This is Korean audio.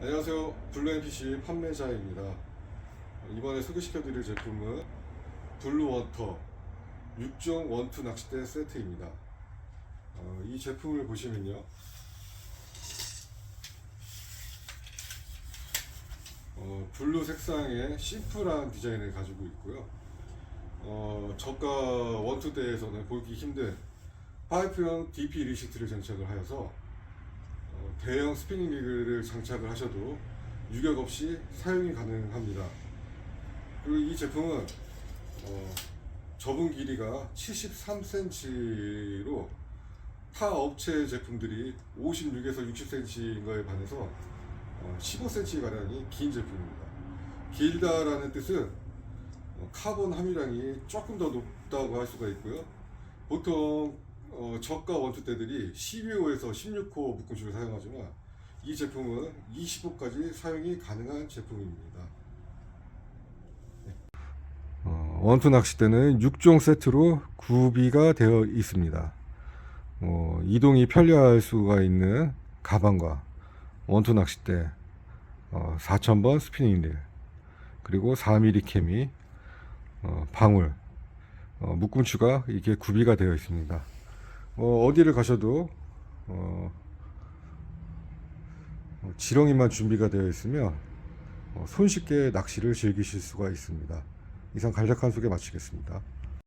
안녕하세요. 블루 NPC 판매자입니다. 이번에 소개시켜 드릴 제품은 블루 워터 6종 원투 낚싯대 세트입니다. 어, 이 제품을 보시면요. 어, 블루 색상의 심플한 디자인을 가지고 있고요. 어, 저가 원투대에서는 보기 힘든 파이프형 DP 리시트를 장착을 하여서 어, 대형 스피닝 리그를 장착을 하셔도 유격 없이 사용이 가능합니다. 그리고 이 제품은 어, 접은 길이가 73cm로 타 업체 제품들이 56에서 60cm인 거에 반해서 어, 15cm 가량이 긴 제품입니다. 길다라는 뜻은 어, 카본 함유량이 조금 더 높다고 할 수가 있고요. 보통 어, 저가 원투대들이 12호에서 16호 묶음줄을 사용하지만 이 제품은 20호까지 사용이 가능한 제품입니다. 어, 원투 낚싯대는 6종 세트로 구비가 되어 있습니다. 어, 이동이 편리할 수가 있는 가방과 원투 낚싯대, 어, 4000번 스피닝 릴, 그리고 4mm 케미, 어, 방울, 어, 묶음추가 이렇게 구비가 되어 있습니다. 어, 어디를 가셔도 어, 어, 지렁이만 준비가 되어 있으면 어, 손쉽게 낚시를 즐기실 수가 있습니다. 이상 간략한 소개 마치겠습니다.